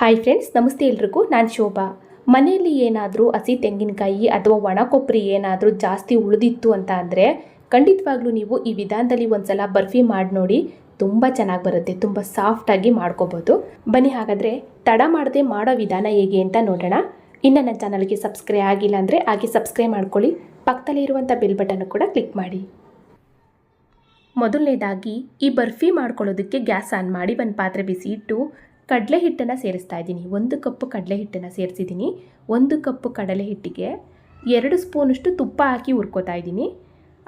Hi friends ನಮಸ್ತೆ ಎಲ್ರಿಗೂ, ನಾನು ಶೋಭಾ. ಮನೆಯಲ್ಲಿ ಏನಾದರೂ ಹಸಿ ತೆಂಗಿನಕಾಯಿ ಅಥವಾ ಒಣ ಕೊಬ್ಬರಿ ಏನಾದರೂ ಜಾಸ್ತಿ ಉಳಿದಿತ್ತು ಅಂತ ಅಂದರೆ ಖಂಡಿತವಾಗ್ಲೂ ನೀವು ಈ ವಿಧಾನದಲ್ಲಿ ಒಂದ್ಸಲ ಬರ್ಫಿ ಮಾಡಿ ನೋಡಿ, ತುಂಬ ಚೆನ್ನಾಗಿ ಬರುತ್ತೆ, ತುಂಬ ಸಾಫ್ಟಾಗಿ ಮಾಡ್ಕೋಬೋದು. ಬನ್ನಿ ಹಾಗಾದರೆ, ತಡ ಮಾಡದೆ ಮಾಡೋ ವಿಧಾನ ಹೇಗೆ ಅಂತ ನೋಡೋಣ. ಇನ್ನು ನನ್ನ ಚಾನಲ್ಗೆ ಸಬ್ಸ್ಕ್ರೈಬ್ ಆಗಿಲ್ಲ ಅಂದರೆ ಹಾಗೆ ಸಬ್ಸ್ಕ್ರೈಬ್ ಮಾಡ್ಕೊಳ್ಳಿ, ಪಕ್ಕದಲ್ಲಿ ಇರುವಂಥ ಬೆಲ್ ಬಟನ್ ಕೂಡ ಕ್ಲಿಕ್ ಮಾಡಿ. ಮೊದಲನೇದಾಗಿ, ಈ ಬರ್ಫಿ ಮಾಡ್ಕೊಳ್ಳೋದಕ್ಕೆ ಗ್ಯಾಸ್ ಆನ್ ಮಾಡಿ, ಒಂದು ಪಾತ್ರೆ ಬಿಸಿ ಇಟ್ಟು ಕಡಲೆ ಹಿಟ್ಟನ್ನು ಸೇರಿಸ್ತಾ ಇದ್ದೀನಿ. ಒಂದು ಕಪ್ಪು ಕಡಲೆ ಹಿಟ್ಟನ್ನು ಸೇರಿಸಿದ್ದೀನಿ. ಒಂದು ಕಪ್ಪು ಕಡಲೆ ಹಿಟ್ಟಿಗೆ ಎರಡು ಸ್ಪೂನಷ್ಟು ತುಪ್ಪ ಹಾಕಿ ಹುರ್ಕೋತಾ ಇದ್ದೀನಿ.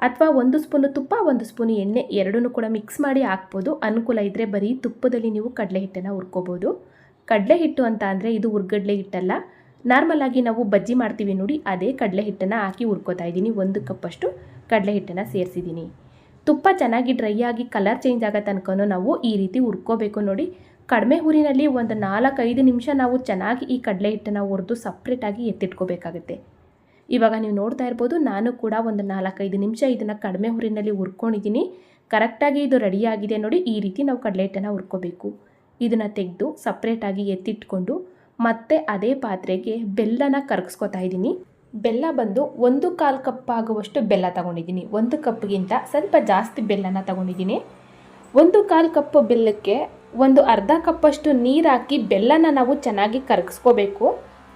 ಅಥವಾ ಒಂದು ಸ್ಪೂನು ತುಪ್ಪ, ಒಂದು ಸ್ಪೂನು ಎಣ್ಣೆ ಎರಡೂ ಕೂಡ ಮಿಕ್ಸ್ ಮಾಡಿ ಹಾಕ್ಬೋದು. ಅನುಕೂಲ ಇದ್ದರೆ ಬರೀ ತುಪ್ಪದಲ್ಲಿ ನೀವು ಕಡಲೆ ಹಿಟ್ಟನ್ನು ಹುರ್ಕೋಬೋದು. ಕಡಲೆ ಹಿಟ್ಟು ಅಂತ ಅಂದರೆ ಇದು ಹುರ್ಗಡ್ಲೆ ಹಿಟ್ಟಲ್ಲ. ನಾರ್ಮಲಾಗಿ ನಾವು ಬಜ್ಜಿ ಮಾಡ್ತೀವಿ ನೋಡಿ, ಅದೇ ಕಡಲೆ ಹಿಟ್ಟನ್ನು ಹಾಕಿ ಹುರ್ಕೋತಾ ಇದ್ದೀನಿ. ಒಂದು ಕಪ್ಪಷ್ಟು ಕಡಲೆ ಹಿಟ್ಟನ್ನು ಸೇರಿಸಿದ್ದೀನಿ. ತುಪ್ಪ ಚೆನ್ನಾಗಿ ಡ್ರೈ ಆಗಿ, ಕಲರ್ ಚೇಂಜ್ ಆಗೋ ತನಕ ನಾವು ಈ ರೀತಿ ಹುರ್ಕೋಬೇಕು ನೋಡಿ. ಕಡಿಮೆ ಹುರಿನಲ್ಲಿ ಒಂದು ನಾಲ್ಕೈದು ನಿಮಿಷ ನಾವು ಚೆನ್ನಾಗಿ ಈ ಕಡಲೆ ಹಿಟ್ಟನ್ನು ಹುರಿದು ಸಪ್ರೇಟಾಗಿ ಎತ್ತಿಟ್ಕೋಬೇಕಾಗುತ್ತೆ. ಇವಾಗ ನೀವು ನೋಡ್ತಾ ಇರ್ಬೋದು, ನಾನು ಕೂಡ ಒಂದು ನಾಲ್ಕೈದು ನಿಮಿಷ ಇದನ್ನು ಕಡಿಮೆ ಹುರಿನಲ್ಲಿ ಹುರ್ಕೊಂಡಿದ್ದೀನಿ ಕರೆಕ್ಟಾಗಿ ಇದು ರೆಡಿಯಾಗಿದೆ ನೋಡಿ, ಈ ರೀತಿ ನಾವು ಕಡಲೆ ಹಿಟ್ಟನ್ನು ಹುರ್ಕೋಬೇಕು. ಇದನ್ನು ತೆಗೆದು ಸಪ್ರೇಟಾಗಿ ಎತ್ತಿಟ್ಕೊಂಡು, ಮತ್ತೆ ಅದೇ ಪಾತ್ರೆಗೆ ಬೆಲ್ಲನ ಕರಗಿಸ್ಕೊತಾ ಇದ್ದೀನಿ ಬೆಲ್ಲ ಬಂದು ಒಂದು ಕಾಲು ಕಪ್ ಆಗುವಷ್ಟು ಬೆಲ್ಲ ತಗೊಂಡಿದ್ದೀನಿ ಒಂದು ಕಪ್ಗಿಂತ ಸ್ವಲ್ಪ ಜಾಸ್ತಿ ಬೆಲ್ಲನ ತಗೊಂಡಿದ್ದೀನಿ ಒಂದು ಕಾಲು ಕಪ್ ಬೆಲ್ಲಕ್ಕೆ ಒಂದು ಅರ್ಧ ಕಪ್ಪಷ್ಟು ನೀರು ಹಾಕಿ ಬೆಲ್ಲನ ನಾವು ಚೆನ್ನಾಗಿ ಕರಗಿಸ್ಕೋಬೇಕು.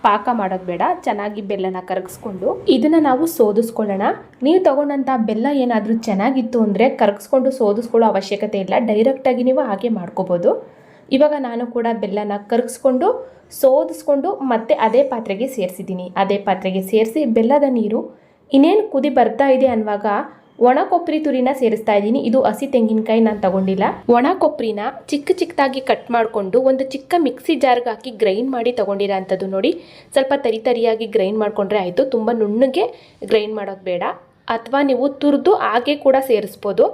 ಪಾಕ ಮಾಡೋದು ಬೇಡ, ಚೆನ್ನಾಗಿ ಬೆಲ್ಲನ ಕರಗಿಸ್ಕೊಂಡು. ಇದನ್ನು ನಾವು ಸೋದಿಸ್ಕೊಳ್ಳೋಣ. ನೀವು ತಗೊಂಡಂಥ ಬೆಲ್ಲ ಏನಾದರೂ ಚೆನ್ನಾಗಿತ್ತು ಅಂದರೆ ಕರಗಿಸ್ಕೊಂಡು ಸೋದಿಸ್ಕೊಳ್ಳೋ ಅವಶ್ಯಕತೆ ಇಲ್ಲ ಡೈರೆಕ್ಟಾಗಿ ನೀವು ಹಾಗೆ ಮಾಡ್ಕೋಬೋದು. ಇವಾಗ ನಾನು ಕೂಡ ಬೆಲ್ಲನ ಕರಗಿಸ್ಕೊಂಡು, ಸೋದಿಸ್ಕೊಂಡು ಮತ್ತೆ ಅದೇ ಪಾತ್ರೆಗೆ ಸೇರಿಸಿದ್ದೀನಿ. ಅದೇ ಪಾತ್ರೆಗೆ ಸೇರಿಸಿ ಬೆಲ್ಲದ ನೀರು. ಇನ್ನೇನು ಕುದಿ ಬರ್ತಾ ಇದೆ ಅನ್ನುವಾಗ ಒಣ ಕೊಬ್ಬರಿ ತುರಿನ ಸೇರಿಸ್ತಾ ಇದ್ದೀನಿ. ಇದು ಹಸಿ ತೆಂಗಿನಕಾಯಿ ನಾನು ತಗೊಂಡಿಲ್ಲ. ಒಣ ಕೊಬ್ಬರಿನ ಚಿಕ್ಕ ಚಿಕ್ಕದಾಗಿ ಕಟ್ ಮಾಡಿಕೊಂಡು ಒಂದು ಚಿಕ್ಕ ಮಿಕ್ಸಿ ಜಾರ್ಗೆ ಹಾಕಿ ಗ್ರೈಂಡ್ ಮಾಡಿ ತಗೊಂಡಿರೋ ಅಂಥದ್ದು ನೋಡಿ. ಸ್ವಲ್ಪ ತರಿ ತರಿಯಾಗಿ ಗ್ರೈಂಡ್ ಮಾಡಿಕೊಂಡ್ರೆ ಆಯಿತು. ತುಂಬ ನುಣ್ಣಗೆ ಗ್ರೈಂಡ್ ಮಾಡೋದು ಬೇಡ. ಅಥವಾ ನೀವು ತುರಿದು ಹಾಗೆ ಕೂಡ ಸೇರಿಸ್ಬೋದು.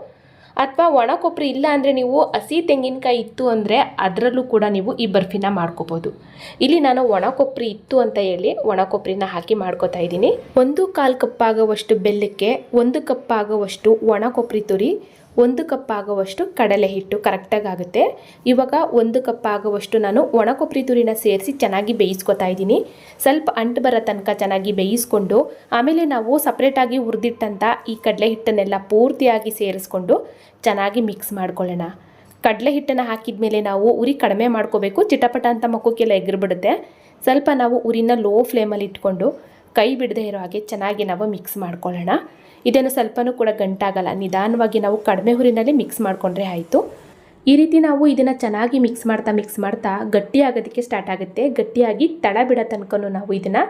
ಅಥವಾ ಒಣ ಕೊಬ್ಬರಿ ಇಲ್ಲ ಅಂದರೆ ನೀವು ಹಸಿ ತೆಂಗಿನಕಾಯಿ ಇತ್ತು ಅಂದರೆ ಅದರಲ್ಲೂ ಕೂಡ ನೀವು ಈ ಬರ್ಫಿನ ಮಾಡ್ಕೋಬೋದು. ಇಲ್ಲಿ ನಾನು ಒಣ ಕೊಬ್ಬರಿ ಇತ್ತು ಅಂತ ಹೇಳಿ ಒಣ ಕೊಬ್ಬರಿನ ಹಾಕಿ ಮಾಡ್ಕೋತಾ ಇದ್ದೀನಿ. ಒಂದು ಕಾಲು ಕಪ್ ಆಗುವಷ್ಟು ಬೆಲ್ಲಕ್ಕೆ ಒಂದು ಕಪ್ ಆಗುವಷ್ಟು ಒಣ ಕೊಬ್ಬರಿ ತುರಿ ಒಂದು ಕಪ್ ಆಗುವಷ್ಟು ಕಡಲೆ ಹಿಟ್ಟು ಕರೆಕ್ಟಾಗಿ ಆಗುತ್ತೆ. ಇವಾಗ ಒಂದು ಕಪ್ ಆಗುವಷ್ಟು ನಾನು ಒಣ ಕೊಬ್ಬರಿ ತುರಿನ ಸೇರಿಸಿ ಚೆನ್ನಾಗಿ ಬೇಯಿಸ್ಕೊತಾ ಇದ್ದೀನಿ. ಸ್ವಲ್ಪ ಅಂಟು ಬರೋ ತನಕ ಚೆನ್ನಾಗಿ ಬೇಯಿಸ್ಕೊಂಡು, ಆಮೇಲೆ ನಾವು ಸಪ್ರೇಟಾಗಿ ಹುರಿದಿಟ್ಟಂಥ ಈ ಕಡಲೆ ಹಿಟ್ಟನ್ನೆಲ್ಲ ಪೂರ್ತಿಯಾಗಿ ಸೇರಿಸ್ಕೊಂಡು ಚೆನ್ನಾಗಿ ಮಿಕ್ಸ್ ಮಾಡ್ಕೊಳ್ಳೋಣ. ಕಡಲೆ ಹಿಟ್ಟನ್ನು ಹಾಕಿದ ಮೇಲೆ ನಾವು ಉರಿ ಕಡಿಮೆ ಮಾಡ್ಕೋಬೇಕು. ಚಿಟಪಟ ಅಂತ ಮಕ್ಕಕ್ಕೆಲ್ಲ ಎಗ್ರಿಬಿಡುತ್ತೆ ಸ್ವಲ್ಪ ನಾವು ಉರಿನ ಲೋ ಫ್ಲೇಮಲ್ಲಿ ಇಟ್ಕೊಂಡು ಕೈ ಬಿಡದೇ ಇರೋ ಹಾಗೆ ಚೆನ್ನಾಗಿ ನಾವು ಮಿಕ್ಸ್ ಮಾಡ್ಕೊಳ್ಳೋಣ. ಇದನ್ನು ಸ್ವಲ್ಪನೂ ಕೂಡ ಗಂಟಾಗಲ್ಲ, ನಿಧಾನವಾಗಿ ನಾವು ಕಡಿಮೆ ಹುರಿನಲ್ಲಿ ಮಿಕ್ಸ್ ಮಾಡಿಕೊಂಡ್ರೆ ಆಯಿತು. ಈ ರೀತಿ ನಾವು ಇದನ್ನು ಚೆನ್ನಾಗಿ ಮಿಕ್ಸ್ ಮಾಡ್ತಾ ಮಿಕ್ಸ್ ಮಾಡ್ತಾ ಗಟ್ಟಿಯಾಗೋದಕ್ಕೆ ಸ್ಟಾರ್ಟ್ ಆಗುತ್ತೆ. ಗಟ್ಟಿಯಾಗಿ ತಳ ಬಿಡೋ ತನಕನೂ ನಾವು ಇದನ್ನು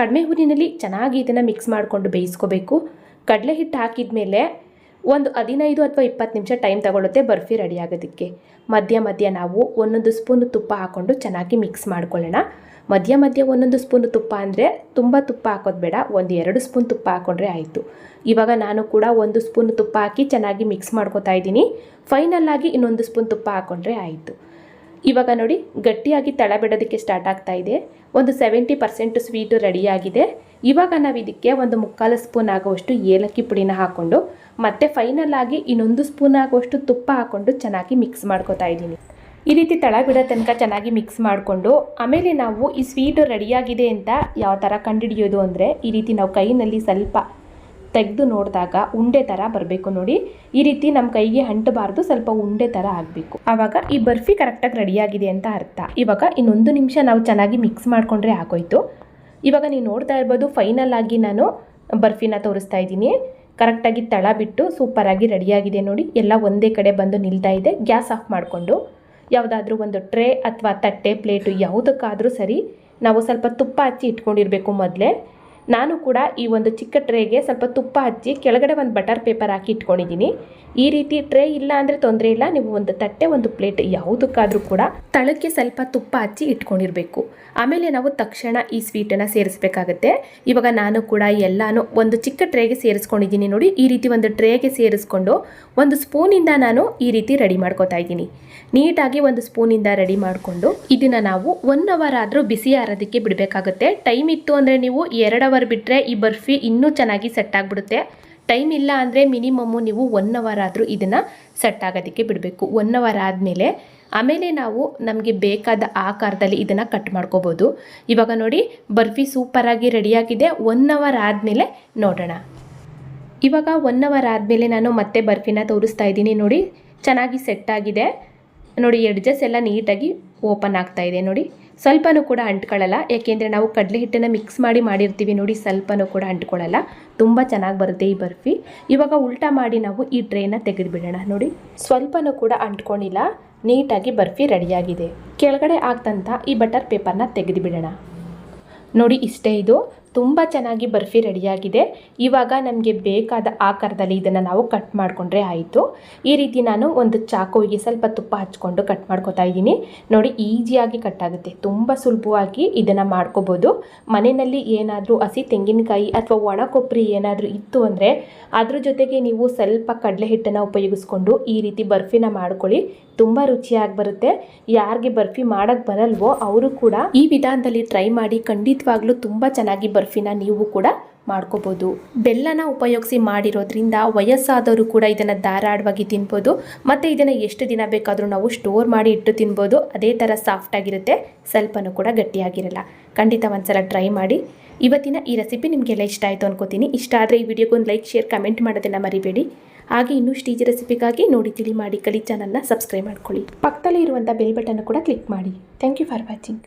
ಕಡಿಮೆ ಹುರಿನಲ್ಲಿ ಚೆನ್ನಾಗಿ ಇದನ್ನು ಮಿಕ್ಸ್ ಮಾಡಿಕೊಂಡು ಬೇಯಿಸ್ಕೋಬೇಕು. ಕಡಲೆ ಹಿಟ್ಟು ಹಾಕಿದ ಮೇಲೆ ಒಂದು ಹದಿನೈದು ಅಥವಾ ಇಪ್ಪತ್ತು ನಿಮಿಷ ಟೈಮ್ ತಗೊಳ್ಳುತ್ತೆ ಬರ್ಫಿ ರೆಡಿ ಆಗೋದಕ್ಕೆ. ಮಧ್ಯ ಮಧ್ಯ ನಾವು ಒಂದೊಂದು ಸ್ಪೂನು ತುಪ್ಪ ಹಾಕ್ಕೊಂಡು ಚೆನ್ನಾಗಿ ಮಿಕ್ಸ್ ಮಾಡ್ಕೊಳ್ಳೋಣ. ಮಧ್ಯ ಮಧ್ಯ ಒಂದೊಂದು ಸ್ಪೂನು ತುಪ್ಪ ಅಂದರೆ ತುಂಬ ತುಪ್ಪ ಹಾಕೋದು ಬೇಡ, ಒಂದು ಎರಡು ಸ್ಪೂನ್ ತುಪ್ಪ ಹಾಕ್ಕೊಂಡ್ರೆ ಆಯಿತು. ಇವಾಗ ನಾನು ಕೂಡ ಒಂದು ಸ್ಪೂನ್ ತುಪ್ಪ ಹಾಕಿ ಚೆನ್ನಾಗಿ ಮಿಕ್ಸ್ ಮಾಡ್ಕೊತಾ ಇದ್ದೀನಿ. ಫೈನಲ್ಲಾಗಿ ಇನ್ನೊಂದು ಸ್ಪೂನ್ ತುಪ್ಪ ಹಾಕ್ಕೊಂಡ್ರೆ ಆಯಿತು. ಇವಾಗ ನೋಡಿ, ಗಟ್ಟಿಯಾಗಿ ತಳ ಬಿಡೋದಕ್ಕೆ ಸ್ಟಾರ್ಟ್ ಆಗ್ತಾ ಇದೆ. ಒಂದು ಸೆವೆಂಟಿ ಪರ್ಸೆಂಟ್ ಸ್ವೀಟು ರೆಡಿಯಾಗಿದೆ ಇವಾಗ ನಾವು ಇದಕ್ಕೆ ಒಂದು ಮುಕ್ಕಾಲು ಸ್ಪೂನ್ ಆಗುವಷ್ಟು ಏಲಕ್ಕಿ ಪುಡಿನ ಹಾಕ್ಕೊಂಡು ಮತ್ತೆ ಫೈನಲ್ ಆಗಿ ಇನ್ನೊಂದು ಸ್ಪೂನ್ ಆಗುವಷ್ಟು ತುಪ್ಪ ಹಾಕ್ಕೊಂಡು ಚೆನ್ನಾಗಿ ಮಿಕ್ಸ್ ಮಾಡ್ಕೋತಾ ಇದ್ದೀನಿ. ಈ ರೀತಿ ತಳ ಬಿಡೋ ತನಕ ಚೆನ್ನಾಗಿ ಮಿಕ್ಸ್ ಮಾಡಿಕೊಂಡು, ಆಮೇಲೆ ನಾವು ಈ ಸ್ವೀಟು ರೆಡಿಯಾಗಿದೆ ಅಂತ ಯಾವ ಥರ ಕಂಡುಹಿಡಿಯೋದು ಅಂದರೆ, ಈ ರೀತಿ ನಾವು ಕೈನಲ್ಲಿ ಸ್ವಲ್ಪ ತೆಗೆದು ನೋಡಿದಾಗ ಉಂಡೆ ಥರ ಬರಬೇಕು ನೋಡಿ. ಈ ರೀತಿ ನಮ್ಮ ಕೈಗೆ ಅಂಟಬಾರ್ದು, ಸ್ವಲ್ಪ ಉಂಡೆ ಥರ ಆಗಬೇಕು. ಆವಾಗ ಈ ಬರ್ಫಿ ಕರೆಕ್ಟಾಗಿ ರೆಡಿಯಾಗಿದೆ ಅಂತ ಅರ್ಥ. ಇವಾಗ ಇನ್ನೊಂದು ನಿಮಿಷ ನಾವು ಚೆನ್ನಾಗಿ ಮಿಕ್ಸ್ ಮಾಡಿಕೊಂಡ್ರೆ ಆಗೋಯ್ತು. ಇವಾಗ ನೀವು ನೋಡ್ತಾ ಇರ್ಬೋದು, ಫೈನಲ್ ಆಗಿ ನಾನು ಬರ್ಫಿನ ತೋರಿಸ್ತಾ ಇದ್ದೀನಿ. ಕರೆಕ್ಟಾಗಿ ತಳ ಬಿಟ್ಟು ಸೂಪರಾಗಿ ರೆಡಿಯಾಗಿದೆ ನೋಡಿ. ಎಲ್ಲ ಒಂದೇ ಕಡೆ ಬಂದು ನಿಲ್ತಾ ಇದೆ. ಗ್ಯಾಸ್ ಆಫ್ ಮಾಡಿಕೊಂಡು. ಯಾವುದಾದ್ರೂ ಒಂದು ಟ್ರೇ ಅಥವಾ ತಟ್ಟೆ, ಪ್ಲೇಟು ಯಾವುದಕ್ಕಾದರೂ ಸರಿ, ನಾವು ಸ್ವಲ್ಪ ತುಪ್ಪ ಹಚ್ಚಿ ಇಟ್ಕೊಂಡಿರಬೇಕು ಮೊದಲೇ. ನಾನು ಕೂಡ ಈ ಒಂದು ಚಿಕ್ಕ ಟ್ರೇಗೆ ಸ್ವಲ್ಪ ತುಪ್ಪ ಹಚ್ಚಿ ಕೆಳಗಡೆ ಒಂದು ಬಟರ್ ಪೇಪರ್ ಹಾಕಿ ಇಟ್ಕೊಂಡಿದ್ದೀನಿ. ಈ ರೀತಿ ಟ್ರೇ ಇಲ್ಲ ಅಂದರೆ ತೊಂದರೆ ಇಲ್ಲ. ನೀವು ಒಂದು ತಟ್ಟೆ, ಒಂದು ಪ್ಲೇಟ್ ಯಾವುದಕ್ಕಾದರೂ ಕೂಡ ತಳಕ್ಕೆ ಸ್ವಲ್ಪ ತುಪ್ಪ ಹಚ್ಚಿ ಇಟ್ಕೊಂಡಿರಬೇಕು. ಆಮೇಲೆ ನಾವು ತಕ್ಷಣ ಈ ಸ್ವೀಟನ್ನು ಸೇರಿಸ್ಬೇಕಾಗತ್ತೆ. ಇವಾಗ ನಾನು ಕೂಡ ಎಲ್ಲಾನು ಒಂದು ಚಿಕ್ಕ ಟ್ರೇಗೆ ಸೇರಿಸ್ಕೊಂಡಿದ್ದೀನಿ ನೋಡಿ. ಈ ರೀತಿ ಒಂದು ಟ್ರೇಗೆ ಸೇರಿಸ್ಕೊಂಡು ಒಂದು ಸ್ಪೂನಿಂದ ನಾನು ಈ ರೀತಿ ರೆಡಿ ಮಾಡ್ಕೋತಾ ಇದ್ದೀನಿ. ನೀಟಾಗಿ ಒಂದು ಸ್ಪೂನಿಂದ ರೆಡಿ ಮಾಡಿಕೊಂಡು ಇದನ್ನು ನಾವು ಒನ್ ಅವರ್ ಆದರೂ ಬಿಸಿ ಆರೋದಕ್ಕೆ ಬಿಡಬೇಕಾಗುತ್ತೆ. ಟೈಮ್ ಇತ್ತು ಅಂದರೆ ನೀವು ಎರಡು ಅವರ್ ಬಿಟ್ಟರೆ ಈ ಬರ್ಫಿ ಇನ್ನೂ ಚೆನ್ನಾಗಿ ಸೆಟ್ ಆಗಿಬಿಡುತ್ತೆ. ಟೈಮ್ ಇಲ್ಲ ಅಂದರೆ ಮಿನಿಮಮ್ಮು ನೀವು ಒನ್ ಅವರ್ ಆದರೂ ಇದನ್ನು ಸೆಟ್ ಆಗೋದಕ್ಕೆ ಬಿಡಬೇಕು. ಒನ್ ಅವರ್ ಆದಮೇಲೆ ಆಮೇಲೆ ನಾವು ನಮಗೆ ಬೇಕಾದ ಆಕಾರದಲ್ಲಿ ಇದನ್ನು ಕಟ್ ಮಾಡ್ಕೋಬೋದು. ಇವಾಗ ನೋಡಿ, ಬರ್ಫಿ ಸೂಪರಾಗಿ ರೆಡಿಯಾಗಿದೆ ಒನ್ ಅವರ್ ಆದಮೇಲೆ ನೋಡೋಣ. ಇವಾಗ ಒನ್ ಅವರ್ ಆದಮೇಲೆ ನಾನು ಮತ್ತೆ ಬರ್ಫಿನ ತೋರಿಸ್ತಾ ಇದ್ದೀನಿ. ನೋಡಿ, ಚೆನ್ನಾಗಿ ಸೆಟ್ ಆಗಿದೆ. ನೋಡಿ ಎಡ್ಜಸ್ ಎಲ್ಲ ನೀಟಾಗಿ ಓಪನ್ ಆಗ್ತಾ ಇದೆ. ನೋಡಿ, ಸ್ವಲ್ಪನೂ ಕೂಡ ಅಂಟ್ಕೊಳ್ಳಲ್ಲ. ಯಾಕೆಂದರೆ ನಾವು ಕಡಲೆ ಹಿಟ್ಟನ್ನು ಮಿಕ್ಸ್ ಮಾಡಿ ಮಾಡಿರ್ತೀವಿ. ನೋಡಿ, ಸ್ವಲ್ಪನೂ ಕೂಡ ಅಂಟ್ಕೊಳ್ಳಲ್ಲ. ತುಂಬ ಚೆನ್ನಾಗಿ ಬರುತ್ತೆ ಈ ಬರ್ಫಿ. ಇವಾಗ ಉಲ್ಟಾ ಮಾಡಿ ನಾವು ಈ ಟ್ರೇನ ತೆಗೆದುಬಿಡೋಣ. ನೋಡಿ, ಸ್ವಲ್ಪನೂ ಕೂಡ ಅಂಟ್ಕೊಂಡಿಲ್ಲ. ನೀಟಾಗಿ ಬರ್ಫಿ ರೆಡಿಯಾಗಿದೆ. ಕೆಳಗಡೆ ಆಗ್ತಂಥ ಈ ಬಟರ್ ಪೇಪರ್ನ ತೆಗೆದುಬಿಡೋಣ. ನೋಡಿ, ಇಷ್ಟೇ ಇದು. ತುಂಬ ಚೆನ್ನಾಗಿ ಬರ್ಫಿ ರೆಡಿಯಾಗಿದೆ. ಇವಾಗ ನಮಗೆ ಬೇಕಾದ ಆಕಾರದಲ್ಲಿ ಇದನ್ನು ನಾವು ಕಟ್ ಮಾಡಿಕೊಂಡ್ರೆ ಆಯಿತು. ಈ ರೀತಿ ನಾನು ಒಂದು ಚಾಕುವಿಗೆ ಸ್ವಲ್ಪ ತುಪ್ಪ ಹಚ್ಕೊಂಡು ಕಟ್ ಮಾಡ್ಕೊತಾ ಇದ್ದೀನಿ. ನೋಡಿ, ಈಸಿಯಾಗಿ ಕಟ್ ಆಗುತ್ತೆ. ತುಂಬ ಸುಲಭವಾಗಿ ಇದನ್ನು ಮಾಡ್ಕೋಬೋದು. ಮನೆಯಲ್ಲಿ ಏನಾದರೂ ಹಸಿ ತೆಂಗಿನಕಾಯಿ ಅಥವಾ ಒಣ ಕೊಬ್ಬರಿ ಏನಾದರೂ ಇತ್ತು ಅಂದರೆ ಅದ್ರ ಜೊತೆಗೆ ನೀವು ಸ್ವಲ್ಪ ಕಡಲೆ ಹಿಟ್ಟನ್ನು ಉಪಯೋಗಿಸ್ಕೊಂಡು ಈ ರೀತಿ ಬರ್ಫಿನ ಮಾಡ್ಕೊಳ್ಳಿ. ತುಂಬ ರುಚಿಯಾಗಿ ಬರುತ್ತೆ. ಯಾರಿಗೆ ಬರ್ಫಿ ಮಾಡೋಕ್ಕೆ ಬರಲ್ವೋ ಅವರು ಕೂಡ ಈ ವಿಧಾನದಲ್ಲಿ ಟ್ರೈ ಮಾಡಿ ಖಂಡಿತವಾಗ್ಲೂ ತುಂಬ ಚೆನ್ನಾಗಿ ಬರ್ಫಿನ ನೀವು ಕೂಡ ಮಾಡ್ಕೋಬೋದು. ಬೆಲ್ಲನ ಉಪಯೋಗಿಸಿ ಮಾಡಿರೋದ್ರಿಂದ ವಯಸ್ಸಾದವರು ಕೂಡ ಇದನ್ನು ಧಾರಾಳವಾಗಿ ತಿನ್ಬೋದು. ಮತ್ತು ಇದನ್ನು ಎಷ್ಟು ದಿನ ಬೇಕಾದರೂ ನಾವು ಸ್ಟೋರ್ ಮಾಡಿ ಇಟ್ಟು ತಿನ್ಬೋದು. ಅದೇ ಥರ ಸಾಫ್ಟಾಗಿರುತ್ತೆ ಸ್ವಲ್ಪನೂ ಕೂಡ ಗಟ್ಟಿಯಾಗಿರಲ್ಲ. ಖಂಡಿತ ಒಂದ್ಸಲ ಟ್ರೈ ಮಾಡಿ. ಇವತ್ತಿನ ಈ ರೆಸಿಪಿ ನಿಮಗೆಲ್ಲ ಇಷ್ಟ ಆಯಿತು ಅನ್ಕೋತೀನಿ. ಇಷ್ಟ ಆದರೆ ಈ ವಿಡಿಯೋಗೊಂದು ಲೈಕ್ ಶೇರ್ ಕಮೆಂಟ್ ಮಾಡೋದನ್ನು ಮರಿಬೇಡಿ. ಹಾಗೆ ಇನ್ನೂ ಸ್ಟೀಜ್ ರೆಸಿಪಿಗಾಗಿ ನೋಡಿ, ತಿಳಿ ಮಾಡಿ, ಕಲಿ ಚಾನಲ್ನ ಸಬ್ಸ್ಕ್ರೈಬ್ ಮಾಡ್ಕೊಳ್ಳಿ. ಪಕ್ಕದಲ್ಲಿ ಇರುವಂಥ ಬೆಲ್ ಬಟನ್ ಕೂಡ ಕ್ಲಿಕ್ ಮಾಡಿ. Thank you for watching